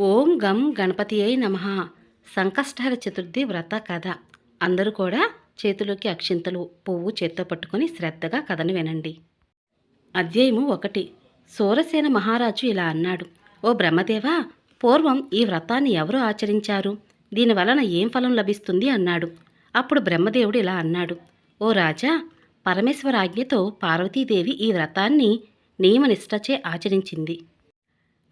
ఓం గం గణపతి అయి నమ. సంకష్టహర చతుర్థి వ్రత కథ. అందరూ కూడా చేతిలోకి అక్షింతలు పువ్వు చేత్తో పట్టుకొని శ్రద్ధగా కథను వినండి. అధ్యాయము ఒకటి. సూరసేన మహారాజు ఇలా అన్నాడు. ఓ బ్రహ్మదేవా పూర్వం ఈ వ్రతాన్ని ఎవరు ఆచరించారు? దీని వలన ఏం ఫలం లభిస్తుంది? అన్నాడు. అప్పుడు బ్రహ్మదేవుడు ఇలా అన్నాడు. ఓ రాజా పరమేశ్వర ఆజ్ఞతో పార్వతీదేవి ఈ వ్రతాన్ని నియమనిష్టచే ఆచరించింది.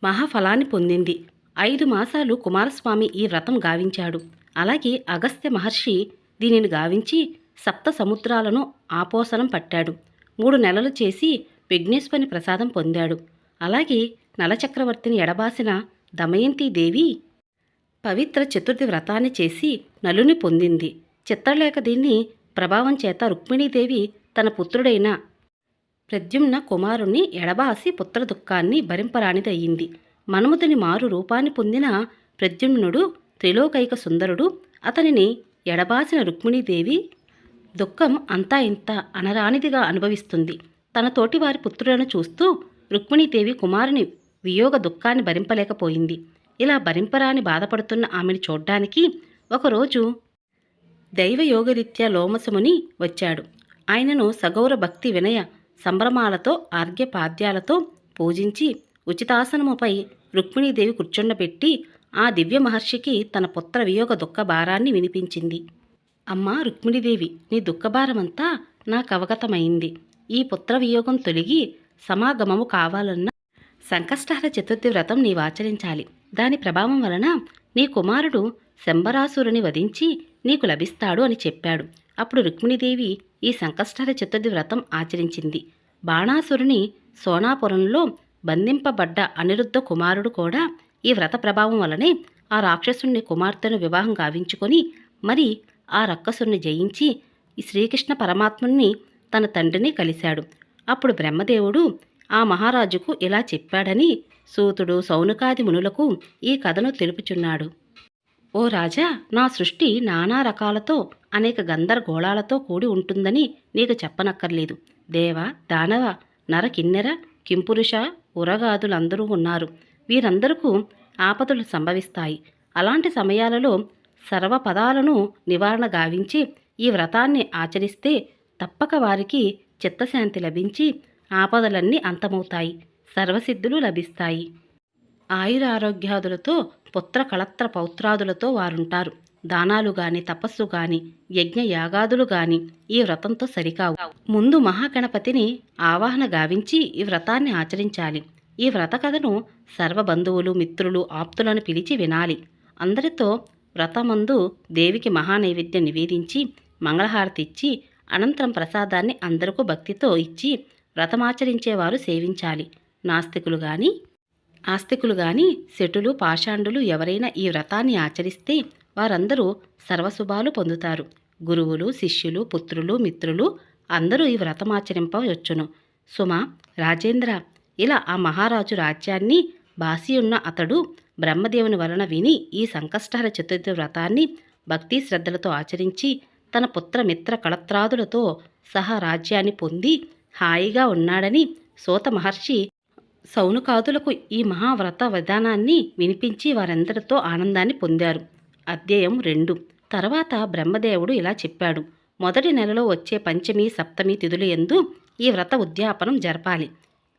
మహాఫలాన్ని పొందింది. ఐదు మాసాలు కుమారస్వామి ఈ వ్రతం గావించాడు. అలాగే అగస్త్య మహర్షి దీనిని గావించి సప్త సముద్రాలను ఆపోసనం పట్టాడు. మూడు నెలలు చేసి విఘ్నేశ్వరుని ప్రసాదం పొందాడు. అలాగే నలచక్రవర్తిని ఎడబాసిన దమయంతీదేవి పవిత్ర చతుర్థి వ్రతాన్ని చేసి నలుని పొందింది. చిత్రలేఖ దీన్ని ప్రభావం చేత రుక్మిణీదేవి తన పుత్రుడైన ప్రద్యుమ్న కుమారుణ్ణి ఎడబాసి పుత్ర దుఃఖాన్ని భరింపరానిదయ్యింది. మన్మధుని మారు రూపాన్ని పొందిన ప్రద్యుమ్నుడు త్రిలోకైక సుందరుడు అతనిని ఎడబాసిన రుక్మిణీదేవి దుఃఖం అంతా ఇంత అనరానిదిగా అనుభవిస్తుంది. తన తోటివారి పుత్రులను చూస్తూ రుక్మిణీదేవి కుమారుని వియోగ దుఃఖాన్ని భరింపలేకపోయింది. ఇలా భరింపరాని బాధపడుతున్న ఆమెను చూడ్డానికి ఒకరోజు దైవయోగరీత్యా లోమసముని వచ్చాడు. ఆయనను సగౌర భక్తి వినయ సంభ్రమాలతో ఆర్ఘ్యపాద్యాలతో పూజించి ఉచితాసనముపై రుక్మిణీదేవి కూర్చుండబెట్టి ఆ దివ్య మహర్షికి తన పుత్ర వియోగ దుఃఖభారాన్ని వినిపించింది. అమ్మా రుక్మిణీదేవి నీ దుఃఖభారమంతా నాకు అవగతమైంది. ఈ పుత్ర వియోగం తొలగి సమాగమము కావాలన్న సంకష్టహర చతుర్థి వ్రతం నీవాచరించాలి దాని ప్రభావం వలన నీ కుమారుడు శంబరాసురుని వధించి నీకు లభిస్తాడు అని చెప్పాడు. అప్పుడు రుక్మిణీదేవి ఈ సంకష్టహర చతుర్థి వ్రతం ఆచరించింది. బాణాసురుని సోనాపురంలో బంధింపబడ్డ అనిరుద్ధ కుమారుడు కూడా ఈ వ్రత ప్రభావం వలనే ఆ రాక్షసుణ్ణి కుమార్తెను వివాహం గావించుకొని మరి ఆ రక్కసుని జయించి ఈ శ్రీకృష్ణ పరమాత్ముని తన తండ్రిని కలిశాడు. అప్పుడు బ్రహ్మదేవుడు ఆ మహారాజుకు ఇలా చెప్పాడని సూతుడు సౌనుకాది మునులకు ఈ కథను తెలుపుచున్నాడు. ఓ రాజా నా సృష్టి నానా రకాలతో అనేక గందరగోళాలతో కూడి ఉంటుందని నీకు చెప్పనక్కర్లేదు. దేవ దానవ నర కిన్నెర కింపురుష ఉరగాదులందరూ ఉన్నారు. వీరందరకు ఆపదలు సంభవిస్తాయి. అలాంటి సమయాలలో సర్వపదాలను నివారణ గావించి ఈ వ్రతాన్ని ఆచరిస్తే తప్పక వారికి చిత్తశాంతి లభించి ఆపదలన్నీ అంతమవుతాయి. సర్వసిద్ధులు లభిస్తాయి. ఆయురారోగ్యాదులతో పుత్ర కళత్ర పౌత్రాదులతో వారుంటారు. దానాలు గాని తపస్సు గాని యజ్ఞ యాగాదులు గాని ఈ వ్రతంతో సరికావు. ముందు మహాగణపతిని ఆవాహన గావించి ఈ వ్రతాన్ని ఆచరించాలి. ఈ వ్రత కథను సర్వబంధువులు మిత్రులు ఆప్తులను పిలిచి వినాలి. అందరితో వ్రతమందు దేవికి మహానైవేద్యం నివేదించి మంగళహారతి ఇచ్చి అనంతరం ప్రసాదాన్ని అందరికీ భక్తితో ఇచ్చి వ్రతమాచరించేవారు సేవించాలి. నాస్తికులు గాని ఆస్తికులు గాని శటులు పాషాండులు ఎవరైనా ఈ వ్రతాన్ని ఆచరిస్తే వారందరూ సర్వశుభాలు పొందుతారు. గురువులు శిష్యులు పుత్రులు మిత్రులు అందరూ ఈ వ్రతమాచరింపవచ్చును. సుమ రాజేంద్ర ఇలా ఆ మహారాజు రాజ్యాన్ని బాసియున్న అతడు బ్రహ్మదేవుని వలన విని ఈ సంకష్టహర చతుర్థి వ్రతాన్ని భక్తి శ్రద్ధలతో ఆచరించి తన పుత్ర మిత్ర కళత్రాదులతో సహా రాజ్యాన్ని పొంది హాయిగా ఉన్నాడని సోత మహర్షి సౌనుకాదులకు ఈ మహావ్రత విధానాన్ని వినిపించి వారందరితో ఆనందాన్ని పొందారు. అధ్యాయం రెండు. తర్వాత బ్రహ్మదేవుడు ఇలా చెప్పాడు. మొదటి నెలలో వచ్చే పంచమి సప్తమి తిథులు ఎందు ఈ వ్రత ఉద్యాపనం జరపాలి.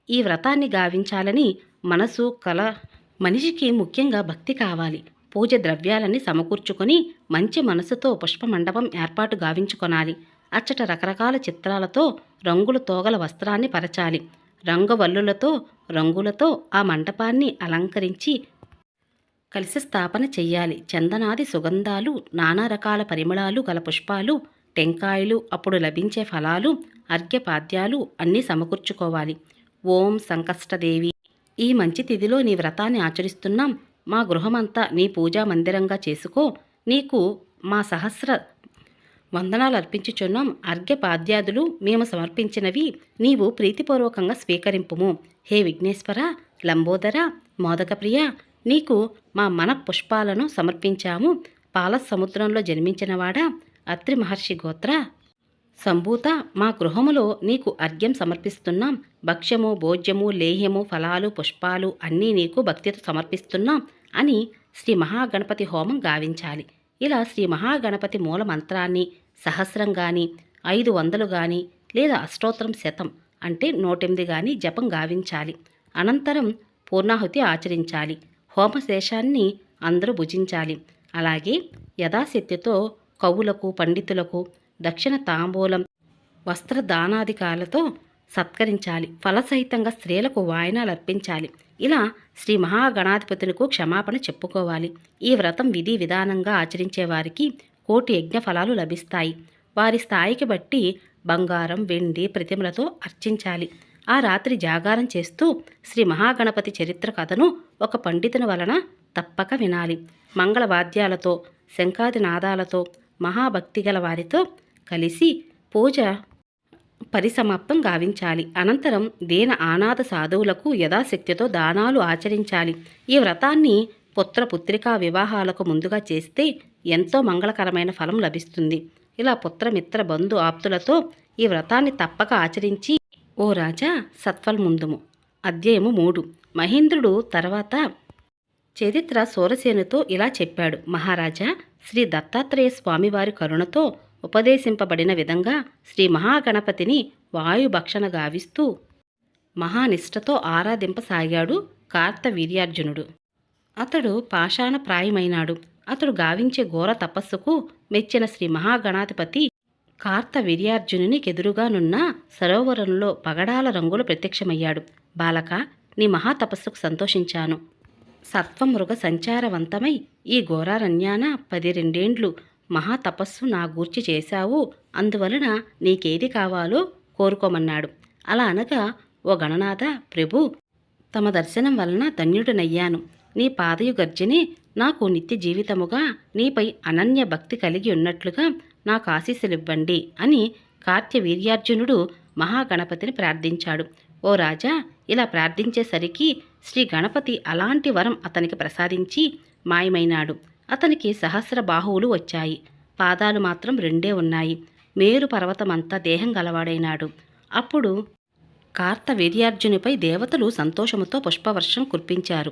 ఈ వ్రతాన్ని గావించాలని మనసు కల మనిషికి ముఖ్యంగా భక్తి కావాలి. పూజ ద్రవ్యాలని సమకూర్చుకొని మంచి మనసుతో పుష్పమండపం ఏర్పాటు గావించుకొనాలి. అచ్చట రకరకాల చిత్రాలతో రంగుల తోగల వస్త్రాన్ని పరచాలి. రంగవల్లులతో రంగులతో ఆ మండపాన్ని అలంకరించి కలిసి స్థాపన చెయ్యాలి. చందనాది సుగంధాలు నానా రకాల పరిమళాలు గల పుష్పాలు టెంకాయలు అప్పుడు లభించే ఫలాలు అర్ఘ్యపాద్యాలు అన్నీ సమకూర్చుకోవాలి. ఓం సంకష్టదేవి! ఈ మంచి తిథిలో నీ వ్రతాన్ని ఆచరిస్తున్నాం. మా గృహమంతా నీ పూజా మందిరంగా చేసుకో. నీకు మా సహస్ర వందనాలు అర్పించుచున్నాం. అర్ఘ్యపాద్యాదులు మేము సమర్పించినవి నీవు ప్రీతిపూర్వకంగా స్వీకరింపుము. హే విఘ్నేశ్వర లంబోదర మోదకప్రియ నీకు మా మన పుష్పాలను సమర్పించాము. పాల సముద్రంలో జన్మించినవాడా? అత్రి మహర్షి గోత్ర. సంభూత మా గృహములో నీకు అర్ఘ్యం సమర్పిస్తున్నాం. భక్ష్యము భోజ్యము లేహ్యము ఫలాలు పుష్పాలు అన్నీ నీకు భక్తితో సమర్పిస్తున్నాం అని శ్రీ మహాగణపతి హోమం గావించాలి. ఇలా శ్రీ మహాగణపతి మూల మంత్రాన్ని సహస్రం గాని ఐదు వందలు గాని లేదా అష్టోత్తరం శతం అంటే నూటెనిమిది గాని జపం గావించాలి. అనంతరం పూర్ణాహుతి ఆచరించాలి. హోమశేషాన్ని అందరూ భుజించాలి. అలాగే యథాశక్తితో కవులకు పండితులకు దక్షిణ తాంబూలం వస్త్రదానాధికాలతో సత్కరించాలి. ఫలసహితంగా స్త్రీలకు వాయనాలు అర్పించాలి. ఇలా శ్రీ మహాగణాధిపతులకు క్షమాపణ చెప్పుకోవాలి. ఈ వ్రతం విధి విధానంగా ఆచరించే వారికి కోటి యజ్ఞ ఫలాలు లభిస్తాయి. వారి స్థాయికి బట్టి బంగారం వెండి ప్రతిమలతో అర్చించాలి. ఆ రాత్రి జాగారం చేస్తూ శ్రీ మహాగణపతి చరిత్ర కథను ఒక పండితుని వలన తప్పక వినాలి. మంగళవాద్యాలతో శంఖాది నాదాలతో మహాభక్తి గల వారితో కలిసి పూజ పరిసమాప్తం గావించాలి. అనంతరం దీన ఆనాథ సాధువులకు యథాశక్తితో దానాలు ఆచరించాలి. ఈ వ్రతాన్ని పుత్ర పుత్రికా వివాహాలకు ముందుగా చేస్తే ఎంతో మంగళకరమైన ఫలం లభిస్తుంది. ఇలా పుత్రమిత్ర బంధు ఆప్తులతో ఈ వ్రతాన్ని తప్పక ఆచరించి ఓ రాజా సత్వల్ముందుము అధ్యాయము మూడు. మహేంద్రుడు తర్వాత చరిత్ర సూరసేనుతో ఇలా చెప్పాడు. మహారాజా శ్రీ దత్తాత్రేయ స్వామివారి కరుణతో ఉపదేశింపబడిన విధంగా శ్రీ మహాగణపతిని వాయుభక్షణ గావిస్తూ మహానిష్టతో ఆరాధింపసాగాడు కార్తవీర్యార్జునుడు. అతడు పాషాణప్రాయమైనాడు అతడు గావించే ఘోర తపస్సుకు మెచ్చిన శ్రీ మహాగణాధిపతి కార్త విర్యార్జునునికి ఎదురుగానున్న సరోవరంలో పగడాల రంగులు ప్రత్యక్షమయ్యాడు. బాలక నీ మహాతపస్సుకు సంతోషించాను. సత్వమృగ సంచారవంతమై ఈ ఘోరారణ్యాన పది రెండేండ్లు మహాతపస్సు నా గూర్చి చేశావు. అందువలన నీకేది కావాలో కోరుకోమన్నాడు. అలా అనగా ఓ గణనాథ ప్రభు తమ దర్శనం వలన ధన్యుడనయ్యాను. నీ పాదయు గర్జనే నాకు నిత్య జీవితముగా నీపై అనన్య భక్తి కలిగి ఉన్నట్లుగా నాకు ఆశీస్సులివ్వండి అని కార్త్యవీర్యార్జునుడు మహాగణపతిని ప్రార్థించాడు. ఓ రాజా ఇలా ప్రార్థించేసరికి శ్రీ గణపతి అలాంటి వరం అతనికి ప్రసాదించి మాయమైనాడు. అతనికి సహస్ర బాహువులు వచ్చాయి. పాదాలు మాత్రం రెండే ఉన్నాయి. మేరు పర్వతమంతా దేహం గలవాడైనాడు. అప్పుడు కార్తవీర్యార్జునిపై దేవతలు సంతోషముతో పుష్పవర్షం కురిపించారు.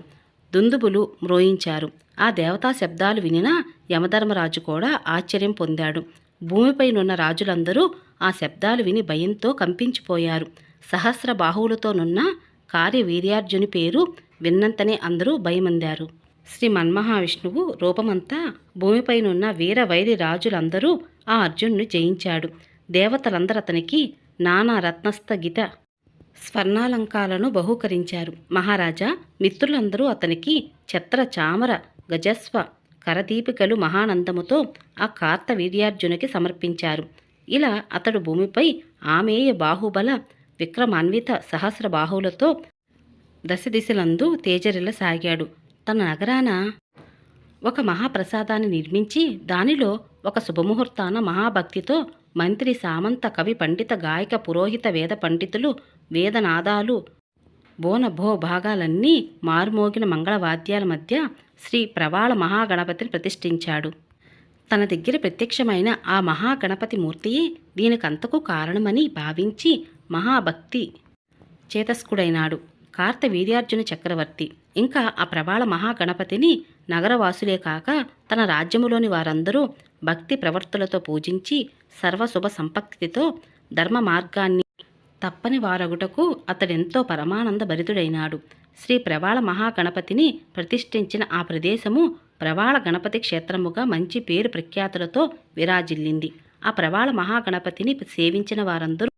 దుందుబులు మ్రోయించారు. ఆ దేవతా శబ్దాలు వినినా యమధర్మరాజు కూడా ఆశ్చర్యం పొందాడు. భూమిపైనున్న రాజులందరూ ఆ శబ్దాలు విని భయంతో కంపించిపోయారు. సహస్ర బాహువులతోనున్న కార్యవీర్యార్జుని పేరు విన్నంతనే అందరూ భయమందారు. శ్రీ మన్మహావిష్ణువు రూపమంతా భూమిపైనున్న వీర వైరి రాజులందరూ ఆ అర్జునుని జయించాడు. దేవతలందరూ అతనికి నానా రత్నస్థగిత స్వర్ణాలంకాలను బహూకరించారు. మహారాజా మిత్రులందరూ అతనికి ఛత్ర చామర గజస్వ కరదీపికలు మహానందముతో ఆ కార్తవీర్యార్జునికి సమర్పించారు. ఇలా అతడు భూమిపై ఆమేయ బాహుబల విక్రమాన్విత సహస్ర బాహువులతో దశ దిశలందు తేజరిల్లసాగాడు. తన నగరాన ఒక మహాప్రసాదాన్ని నిర్మించి దానిలో ఒక శుభముహూర్తాన మహాభక్తితో మంత్రి సామంత కవి పండిత గాయక పురోహిత వేద పండితులు వేదనాదాలు బోనభో భాగాలన్నీ మారుమోగిన మంగళవాద్యాల మధ్య శ్రీ ప్రవాళ మహాగణపతిని ప్రతిష్ఠించాడు. తన దగ్గర ప్రత్యక్షమైన ఆ మహాగణపతి మూర్తియే దీనికంతకు కారణమని భావించి మహాభక్తి చేతస్కుడైనాడు కార్తవీర్యార్జున చక్రవర్తి. ఇంకా ఆ ప్రవాళ మహాగణపతిని నగరవాసులే కాక తన రాజ్యములోని వారందరూ భక్తి ప్రవర్తులతో పూజించి సర్వశుభ సంపత్తితో ధర్మ మార్గాన్ని తప్పని వారగుటకు అతడెంతో పరమానంద భరితుడైనాడు. శ్రీ ప్రవాళ మహాగణపతిని ప్రతిష్ఠించిన ఆ ప్రదేశము ప్రవాళ గణపతి క్షేత్రముగా మంచి పేరు ప్రఖ్యాతులతో విరాజిల్లింది. ఆ ప్రవాళ మహాగణపతిని సేవించిన వారందరూ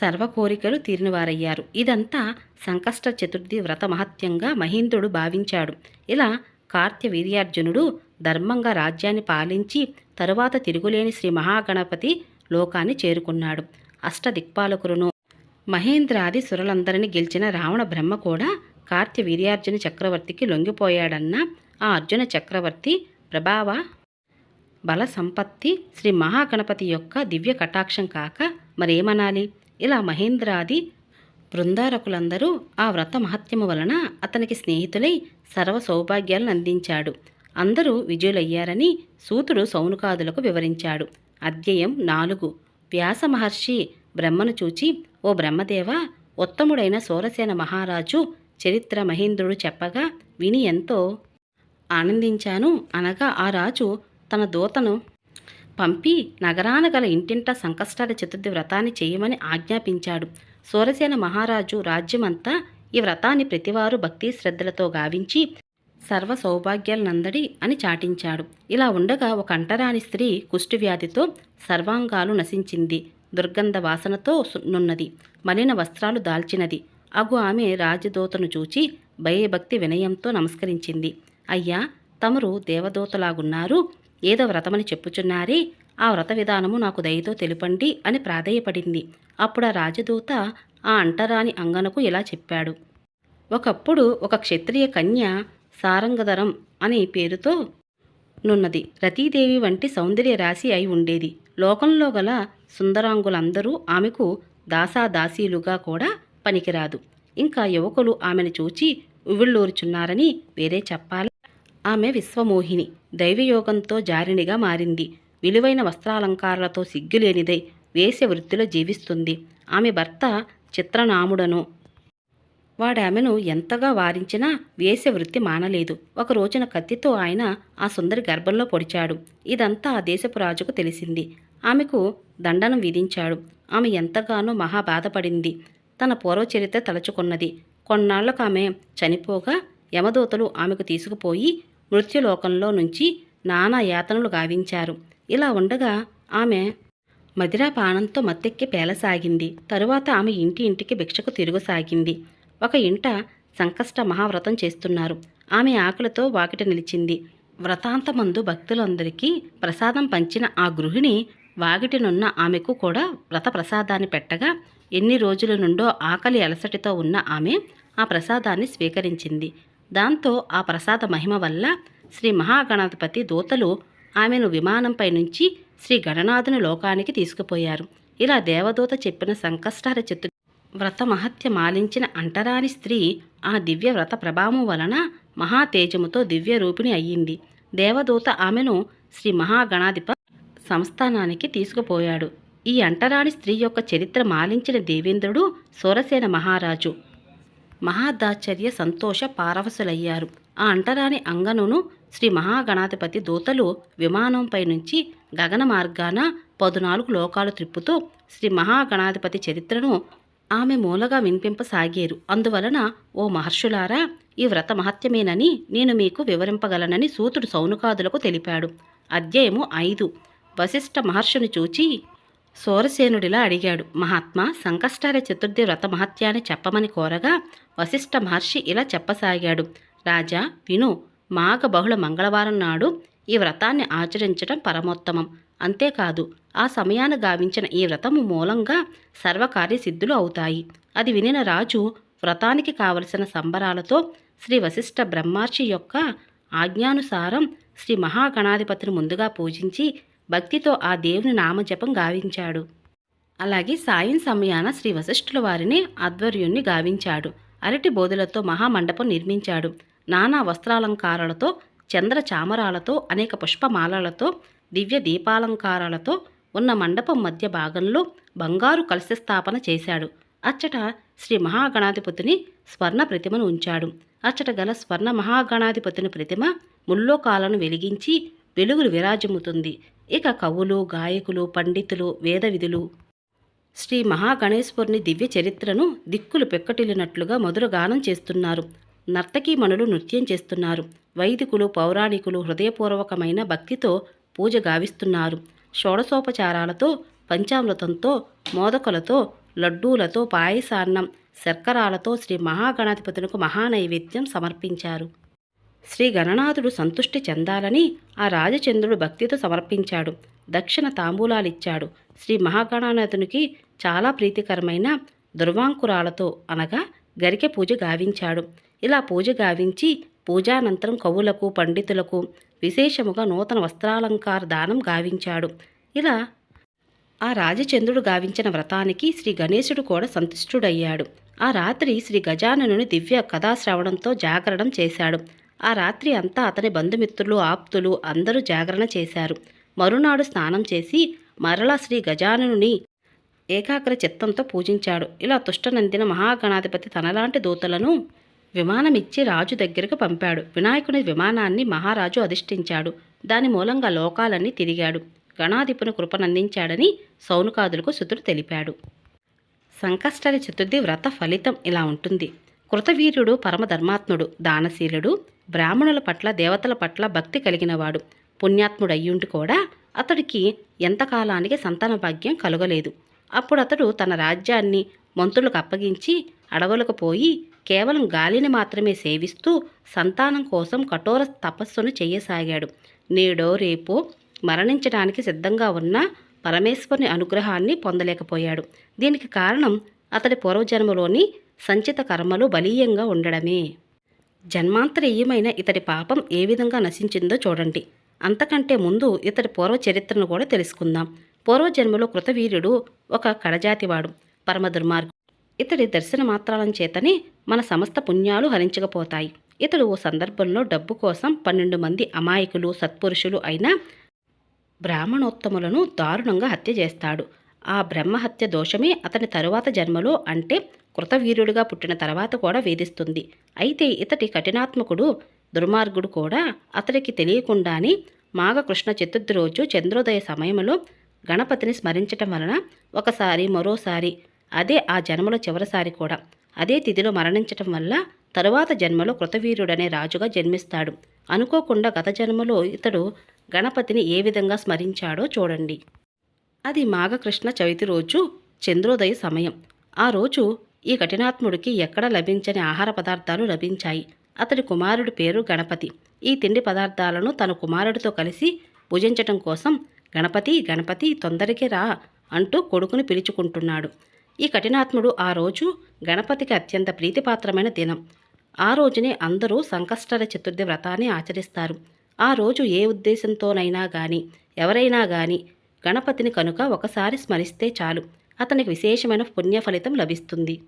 సర్వ కోరికలు తీరినవారయ్యారు. ఇదంతా సంకష్ట చతుర్థి వ్రత మహత్యంగా మహేంద్రుడు భావించాడు. ఇలా కార్త్యవీర్యార్జునుడు ధర్మంగా రాజ్యాన్ని పాలించి తరువాత తిరుగులేని శ్రీ మహాగణపతి లోకాన్ని చేరుకున్నాడు. అష్టదిక్పాలకులను మహేంద్రాది సురలందరిని గెలిచిన రావణ బ్రహ్మ కూడా కార్త్యవీర్యార్జున చక్రవర్తికి లొంగిపోయాడన్న ఆ అర్జున చక్రవర్తి ప్రభావ బల సంపత్తి శ్రీ మహాగణపతి యొక్క దివ్య కటాక్షం కాక మరేమనాలి? ఇలా మహేంద్రాది బృందారకులందరూ ఆ వ్రత మహత్యము వలన అతనికి స్నేహితులై సర్వ సౌభాగ్యాలను అందించాడు. అందరూ విజయులయ్యారని సూతుడు సౌనుకాదులకు వివరించాడు. అధ్యయం నాలుగు. వ్యాస మహర్షి బ్రహ్మను చూచి ఓ బ్రహ్మదేవ ఉత్తముడైన సూరసేన మహారాజు చరిత్ర మహేంద్రుడు చెప్పగా విని ఎంతో ఆనందించాను. అనగా ఆ రాజు తన దూతను పంపి నగరాన గల ఇంటింట సంకష్టాల చతుర్థి వ్రతాన్ని చేయమని ఆజ్ఞాపించాడు. సూరసేన మహారాజు రాజ్యమంతా ఈ వ్రతాన్ని ప్రతివారు భక్తి శ్రద్ధలతో గావించి సర్వ సౌభాగ్యాలనందడి అని చాటించాడు. ఇలా ఉండగా ఒక అంటరాని స్త్రీ కుష్ఠవ్యాధితో సర్వాంగాలు నశించింది. దుర్గంధ వాసనతో నున్నది మలిన వస్త్రాలు దాల్చినది. అగు ఆమె రాజదూతను చూచి భయభక్తి వినయంతో నమస్కరించింది. అయ్యా తమరు దేవదూతలాగున్నారు. ఏదో వ్రతమని చెప్పుచున్నారే. ఆ వ్రత విధానము నాకు దయతో తెలుపండి అని ప్రాధేయపడింది. అప్పుడు ఆ రాజదూత ఆ అంటరాని అంగనకు ఇలా చెప్పాడు. ఒకప్పుడు ఒక క్షత్రియ కన్య సారంగధరం అనే పేరుతో నున్నది. రతీదేవి వంటి సౌందర్య రాశి అయి ఉండేది. లోకంలో గల సుందరాంగులందరూ ఆమెకు దాసాదాసీలుగా కూడా పనికిరాదు. ఇంకా యువకులు ఆమెను చూచి ఉవిళ్ళూరుచున్నారని వేరే చెప్పాలి. ఆమె విశ్వమోహిని. దైవయోగంతో జారినిగా మారింది. విలువైన వస్త్రాలంకారాలతో సిగ్గులేనిదై వేశ్య వృత్తిలో జీవిస్తుంది. ఆమె భర్త చిత్రనాముడను. వాడామెను ఎంతగా వారించినా వేశ్య వృత్తి మానలేదు. ఒక రోజున కత్తితో ఆయన ఆ సుందరి గర్భంలో పొడిచాడు. ఇదంతా ఆ దేశపు రాజుకు తెలిసింది. ఆమెకు దండనం విధించాడు. ఆమె ఎంతగానో మహా బాధపడింది తన పూర్వచరిత్ర తలచుకున్నది. కొన్నాళ్ళకు ఆమె చనిపోగా యమదూతలు ఆమెకు తీసుకుపోయి మృత్యులోకంలో నుంచి నానా యాతనలు గావించారు. ఇలా ఉండగా ఆమె మదిరాపానంతో మత్తెక్కి పేలసాగింది. తరువాత ఆమె ఇంటి ఇంటికి భిక్షకు తిరుగుసాగింది. ఒక ఇంట సంకష్ట మహావ్రతం చేస్తున్నారు. ఆమె ఆకలితో వాకిట నిలిచింది. వ్రతాంతమందు భక్తులందరికీ ప్రసాదం పంచిన ఆ గృహిణి వాగిటినున్న ఆమెకు కూడా వ్రత ప్రసాదాన్ని పెట్టగా ఎన్ని రోజుల నుండో ఆకలి అలసటితో ఉన్న ఆమె ఆ ప్రసాదాన్ని స్వీకరించింది. దాంతో ఆ ప్రసాద మహిమ వల్ల శ్రీ మహాగణాధిపతి దూతలు ఆమెను విమానంపై నుంచి శ్రీ గణనాథుని లోకానికి తీసుకుపోయారు. ఇలా దేవదూత చెప్పిన సంకష్టార చతు వ్రత మహత్య మాలించిన అంటరాని స్త్రీ ఆ దివ్య వ్రత ప్రభావం వలన మహా తేజముతో దివ్య రూపిణి అయ్యింది. దేవదూత ఆమెను శ్రీ మహాగణాధిప సంస్థానానికి తీసుకుపోయాడు. ఈ అంటరాని స్త్రీ యొక్క చరిత్ర మాలించిన దేవేంద్రుడు సూరసేన మహారాజు. మహాదాచర్య సంతోష పారవశులయ్యారు. ఆ అంటరాని అంగనును శ్రీ మహాగణాధిపతి దూతలు విమానంపై నుంచి గగన మార్గాన పదునాలుగు లోకాలు త్రిప్పుతూ శ్రీ మహాగణాధిపతి చరిత్రను ఆమె మూలగా వినిపింపసాగారు. అందువలన ఓ మహర్షులారా ఈ వ్రత మహత్యమేనని నేను మీకు వివరింపగలనని సూతుడు సౌనుకాదులకు తెలిపాడు. అధ్యాయము ఐదు. వశిష్ఠ మహర్షిని చూచి సూరసేనుడిలా అడిగాడు. మహాత్మా సంకష్టాల చతుర్థి వ్రత మహత్యాన్ని చెప్పమని కోరగా వశిష్ఠ మహర్షి ఇలా చెప్పసాగాడు. రాజా విను మాఘ బహుళ మంగళవారం నాడు ఈ వ్రతాన్ని ఆచరించడం పరమోత్తమం. అంతేకాదు ఆ సమయాన గావించిన ఈ వ్రతము మూలంగా సర్వకార్య సిద్ధులు అవుతాయి. అది వినిన రాజు వ్రతానికి కావలసిన సంబరాలతో శ్రీ వశిష్ఠ బ్రహ్మర్షి యొక్క ఆజ్ఞానుసారం శ్రీ మహాగణాధిపతిని ముందుగా పూజించి భక్తితో ఆ దేవుని నామజపం గావించాడు. అలాగే సాయం సమయాన శ్రీ వశిష్ఠుల వారిని ఆధ్వర్యుణ్ణి గావించాడు. అరటి బోధులతో మహామండపం నిర్మించాడు. నానా వస్త్రాలంకారాలతో చంద్ర చామరాలతో అనేక పుష్పమాలలతో దివ్య దీపాలంకారాలతో ఉన్న మండపం మధ్య భాగంలో బంగారు కలశ స్థాపన చేశాడు. అచ్చట శ్రీ మహాగణాధిపతిని స్వర్ణ ప్రతిమను ఉంచాడు. అచ్చట గల స్వర్ణ మహాగణాధిపతిని ప్రతిమ ముల్లోకాలను వెలిగించి వెలుగులు విరాజముతుంది. ఇక కవులు గాయకులు పండితులు వేదవిధులు. శ్రీ మహాగణేశ్వరుని దివ్య చరిత్రను దిక్కులు పెక్కటిల్లినట్లుగా మధుర గానం చేస్తున్నారు నర్తకీమణులు నృత్యం చేస్తున్నారు. వైదికులు పౌరాణికులు హృదయపూర్వకమైన భక్తితో పూజ గావిస్తున్నారు. షోడసోపచారాలతో పంచామృతంతో మోదకులతో లడ్డూలతో పాయసాన్నం శర్కరాలతో శ్రీ మహాగణాధిపతులకు మహానైవేద్యం సమర్పించారు. శ్రీ గణనాథుడు సంతుష్టి చెందాలని ఆ రాజచంద్రుడు భక్తితో సమర్పించాడు. దక్షిణ తాంబూలాలిచ్చాడు. శ్రీ మహాగణానాథునికి చాలా ప్రీతికరమైన దుర్వాంకురాలతో అనగా గరికె పూజ గావించాడు. ఇలా పూజ గావించి పూజానంతరం కవులకు పండితులకు విశేషముగా నూతన వస్త్రాలంకార దానం గావించాడు. ఇలా ఆ రాజచంద్రుడు గావించిన వ్రతానికి శ్రీ గణేశుడు కూడా సంతుష్టుడయ్యాడు. ఆ రాత్రి శ్రీ గజాననుని దివ్య కథాశ్రవణంతో జాగరణం చేశాడు. ఆ రాత్రి అంతా అతని బంధుమిత్రులు ఆప్తులు అందరూ జాగరణ చేశారు. మరునాడు స్నానం చేసి మరలా శ్రీ గజానుని ఏకాగ్ర చిత్తంతో పూజించాడు. ఇలా తుష్టనందిన మహాగణాధిపతి తనలాంటి దూతలను విమానమిచ్చి రాజు దగ్గరకు పంపాడు. వినాయకుని విమానాన్ని మహారాజు అధిష్ఠించాడు. దాని మూలంగా లోకాలన్నీ తిరిగాడు. గణాధిపుని కృపనందించాడని సౌనుకాదులకు శుతుడు తెలిపాడు. సంకష్టరి చతుర్థి వ్రత ఫలితం ఇలా ఉంటుంది. కృతవీర్యుడు పరమధర్మాత్ముడు దానశీలుడు బ్రాహ్మణుల పట్ల దేవతల పట్ల భక్తి కలిగినవాడు. పుణ్యాత్ముడు అయ్యుండి కూడా అతడికి ఎంతకాలానికి సంతాన భాగ్యం కలగలేదు. అప్పుడు అతడు తన రాజ్యాన్ని మంత్రులకు అప్పగించి అడవులకు పోయి కేవలం గాలిని మాత్రమే సేవిస్తూ సంతానం కోసం కఠోర తపస్సును చేయసాగాడు నేడో రేపో మరణించడానికి సిద్ధంగా ఉన్న పరమేశ్వరుని అనుగ్రహాన్ని పొందలేకపోయాడు. దీనికి కారణం అతడి పూర్వజన్మలోని సంచిత కర్మలు బలీయంగా ఉండడమే. జన్మాంతరీయమైన ఇతడి పాపం ఏ విధంగా నశించిందో చూడండి. అంతకంటే ముందు ఇతడి పూర్వ చరిత్రను కూడా తెలుసుకుందాం. పూర్వజన్మలో కృతవీర్యుడు ఒక కడజాతివాడు. పరమ దుర్మార్గుడు. ఇతడి దర్శన మాత్రాలను చేతనే మన సమస్త పుణ్యాలు హరించకపోతాయి. ఇతడు ఓ సందర్భంలో డబ్బు కోసం పన్నెండు మంది అమాయకులు సత్పురుషులు అయిన బ్రాహ్మణోత్తములను దారుణంగా హత్య చేస్తాడు. ఆ బ్రహ్మహత్య దోషమే అతని తరువాత జన్మలో అంటే కృతవీర్యుడిగా పుట్టిన తర్వాత కూడా వేధిస్తుంది. అయితే ఇతటి కఠినాత్మకుడు దుర్మార్గుడు కూడా అతడికి తెలియకుండానే మాఘకృష్ణ చతుర్థి రోజు చంద్రోదయ సమయంలో గణపతిని స్మరించటం వలన ఒకసారి మరోసారి అదే ఆ జన్మలో చివరిసారి కూడా అదే తిథిలో మరణించటం వల్ల తరువాత జన్మలో కృతవీర్యుడనే రాజుగా జన్మిస్తాడు. అనుకోకుండా గత జన్మలో ఇతడు గణపతిని ఏ విధంగా స్మరించాడో చూడండి. అది మాఘకృష్ణ చవితి రోజు చంద్రోదయ సమయం. ఆ రోజు ఈ కఠినాత్ముడికి ఎక్కడ లభించని ఆహార పదార్థాలు లభించాయి. అతడి కుమారుడి పేరు గణపతి. ఈ తిండి పదార్థాలను తన కుమారుడితో కలిసి భుజించటం కోసం గణపతి గణపతి తొందరకి రా అంటూ కొడుకుని పిలుచుకుంటున్నాడు. ఈ కఠినాత్ముడు ఆ రోజు గణపతికి అత్యంత ప్రీతిపాత్రమైన దినం. ఆ రోజునే అందరూ సంకష్టర చతుర్థి వ్రతాన్ని ఆచరిస్తారు. ఆ రోజు ఏ ఉద్దేశంతోనైనా కానీ ఎవరైనా కానీ గణపతిని కనుక ఒకసారి స్మరిస్తే చాలు. అతనికి విశేషమైన పుణ్య ఫలితం లభిస్తుంది.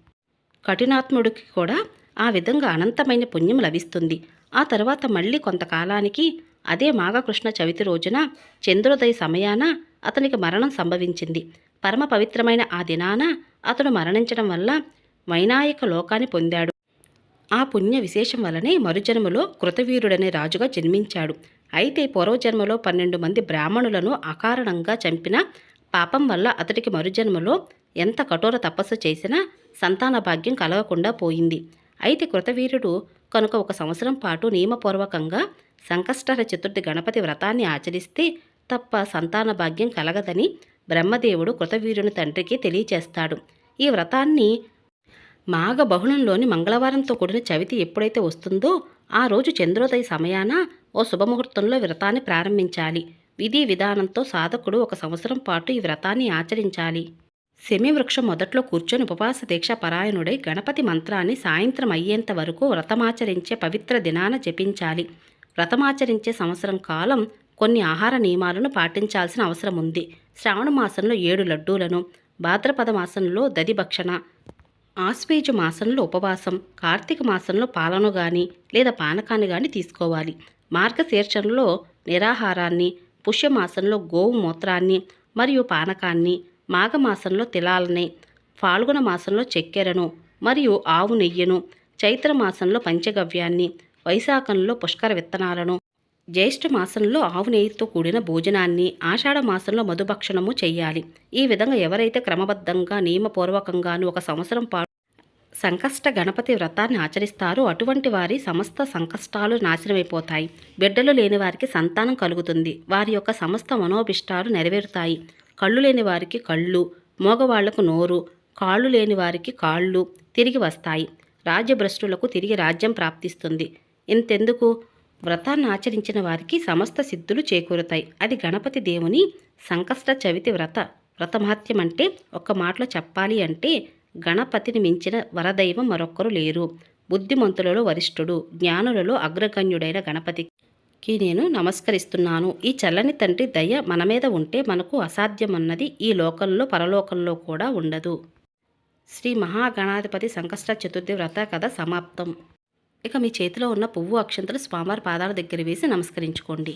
కఠినాత్ముడికి కూడా ఆ విధంగా అనంతమైన పుణ్యం లభిస్తుంది. ఆ తర్వాత మళ్ళీ కొంతకాలానికి అదే మాఘకృష్ణ చవితి రోజున చంద్రోదయ సమయాన అతనికి మరణం సంభవించింది. పరమ పవిత్రమైన ఆ దినాన అతడు మరణించడం వల్ల వైనాయక లోకాన్ని పొందాడు. ఆ పుణ్య విశేషం వలనే మరుజన్మలో కృతవీరుడనే రాజుగా జన్మించాడు. అయితే పూర్వజన్మలో పన్నెండు మంది బ్రాహ్మణులను అకారణంగా చంపిన పాపం వల్ల అతడికి మరుజన్మలో ఎంత కఠోర తపస్సు చేసినా సంతాన భాగ్యం కలగకుండా పోయింది. అయితే కృతవీరుడు కనుక ఒక సంవత్సరం పాటు నియమపూర్వకంగా సంకష్టర చతుర్థి గణపతి వ్రతాన్ని ఆచరిస్తే తప్ప సంతాన భాగ్యం కలగదని బ్రహ్మదేవుడు కృతవీరుని తండ్రికి తెలియచేస్తాడు ఈ వ్రతాన్ని మాఘ బహుళంలోని మంగళవారంతో కూడిన చవితి ఎప్పుడైతే వస్తుందో ఆ రోజు చంద్రోదయ సమయాన ఓ శుభముహూర్తంలో వ్రతాన్ని ప్రారంభించాలి. విధి విధానంతో సాధకుడు ఒక సంవత్సరం పాటు ఈ వ్రతాన్ని ఆచరించాలి. శమి వృక్షం మొదట్లో కూర్చొని ఉపవాస దీక్ష పరాయణుడై గణపతి మంత్రాన్ని సాయంత్రం అయ్యేంత వరకు వ్రతమాచరించే పవిత్ర దినాన జపించాలి. వ్రతమాచరించే సంవత్సరం కాలం కొన్ని ఆహార నియమాలను పాటించాల్సిన అవసరం ఉంది. శ్రావణ మాసంలో ఏడు లడ్డూలను భాద్రపద మాసంలో దదిభక్షణ ఆశ్వేజ మాసంలో ఉపవాసం కార్తీక మాసంలో పాలను గాని లేదా పానకాన్ని గాని తీసుకోవాలి. మార్గశీర్షంలో నిరాహారాన్ని పుష్యమాసంలో గోవు మూత్రాన్ని మరియు పానకాన్ని మాఘమాసంలో తిలాలని ఫాల్గుణ మాసంలో చక్కెరను మరియు ఆవు నెయ్యను చైత్ర మాసంలో పంచగవ్యాన్ని వైశాఖంలో పుష్కర విత్తనాలను జ్యేష్ఠ మాసంలో ఆవు నెయ్యితో కూడిన భోజనాన్ని ఆషాఢ మాసంలో మధుభక్షణము చేయాలి. ఈ విధంగా ఎవరైతే క్రమబద్ధంగా నియమపూర్వకంగాను ఒక సంవత్సరం పాటు సంకష్ట గణపతి వ్రతాన్ని ఆచరిస్తారు. అటువంటి వారి సమస్త సంకష్టాలు నాశనమైపోతాయి. బిడ్డలు లేని వారికి సంతానం కలుగుతుంది. వారి యొక్క సమస్త మనోభిష్టాలు నెరవేరుతాయి. కళ్ళు లేని వారికి కళ్ళు మోగవాళ్ళకు నోరు కాళ్ళు లేని వారికి కాళ్ళు తిరిగి వస్తాయి. రాజ్యభ్రష్టులకు తిరిగి రాజ్యం ప్రాప్తిస్తుంది. ఇంతెందుకు? వ్రతాన్ని ఆచరించిన వారికి సమస్త సిద్ధులు చేకూరుతాయి. అది గణపతి దేవుని సంకష్ట చవితి వ్రత వ్రతమహత్యం అంటే ఒక్క మాటలో చెప్పాలి అంటే గణపతిని మించిన వరదైవం మరొక్కరు లేరు. బుద్ధిమంతులలో వరిష్ఠుడు జ్ఞానులలో అగ్రగణ్యుడైన గణపతికి నేను నమస్కరిస్తున్నాను. ఈ చల్లని తండ్రి దయ మన మీద ఉంటే మనకు అసాధ్యమన్నది ఈ లోకంలో పరలోకంలో కూడా ఉండదు. శ్రీ మహాగణాధిపతి సంకష్ట చతుర్థి వ్రత కథ సమాప్తం. ఇక మీ చేతిలో ఉన్న పువ్వు అక్షంతలు స్వామివారి పాదాల దగ్గర వేసి నమస్కరించుకోండి.